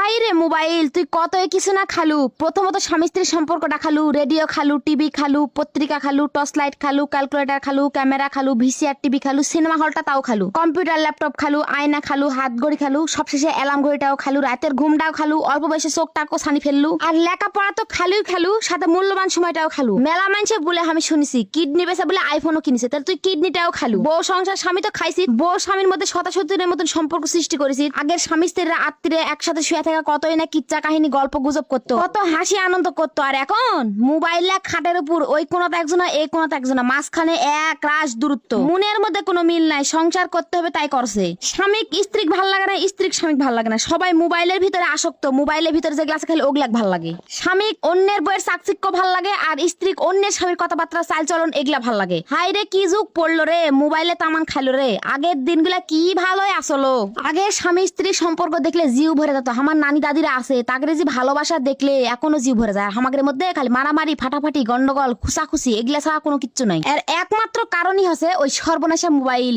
High রে mobile, তুই কত কিছু না খালু। প্রথমত স্বামী স্ত্রীর সম্পর্কটা খালু, রেডিও খালু, টিভি খালু, পত্রিকা খালু, টর্চ লাইট খালু, ক্যালকুলেটর খালু, ক্যামেরা খালু, ভিসিআর, টিভি খালু, সিনেমা হলটা তাও খালু। কম্পিউটার, ল্যাপটপ খালু, আয়না খালু হাত ঘড়ি খালু, সবশেষে অ্যালার্ম ঘড়িটাও খালু, রাতের ঘুমটাও খালু, অল্প বয়সে চোখটাকো ছানি ফেললু। আর লেখাপড়া তো খালুই খালু, সাথে মূল্যবান সময়টাও খালু। মেলা মানুষে বলে আমি শুনেছি, কিডনি বেচা বলে আইফোনও কিনেছে, তাহলে তুই কিডনিটাও খালু। বউ সংসার, স্বামী তো খাইছি, বউ স্বামীর মধ্যে শতাশতির মতন সম্পর্ক সৃষ্টি করেছি। আগের স্বামী স্ত্রীরা আত্মীয় একসাথে শুয়ে থাকা কতই না কিচ্চা কাহিনী, গল্প গুজব করতো। কত হাসি আনন্দ করতো। আর এখন মোবাইল খাটের উপর, ওই কোনাতে একজনা এই কোনাতে একজনা মাঝখানে এক রাশ দূরত্ব। মনের মধ্যে কোনো মিল নাই, সংসার করতে হবে তাই করছে। স্বামী স্ত্রীক ভালো লাগে না, স্ত্রীক স্বামীক ভালো লাগে না। সবাই মোবাইলের ভিতরে আসক্ত, মোবাইলের ভিতরে যে গ্লাসে খালি ওগুলাক ভালো লাগে। স্বামী অন্যের বইয়ের চাকচিক্য ভালো লাগে, আর স্ত্রীক অন্যের স্বামীর কথাবার্তা চাল চলন এগুলা ভালো লাগে। হাই রে, কি যুগ পড়ল রে, মোবাইলে তামান খাইলো রে। আগের দিনগুলা কি ভালোই আসলো। আগে স্বামী স্ত্রীর সম্পর্ক দেখলে জিউ ভরে যেত, আমার নানি দাদিরা আছে তাদের যে ভালোবাসা দেখলে এখনও জীব ভরে যায়। আমাদের মধ্যে খালি মারামারি, ফাটাফাটি, গন্ডগোল, খুসাখুসি, এগুলা ছাড়া কোনো কিচ্ছু নাই। আর একমাত্র কারণই হচ্ছে ওই সর্বনাশা মোবাইল।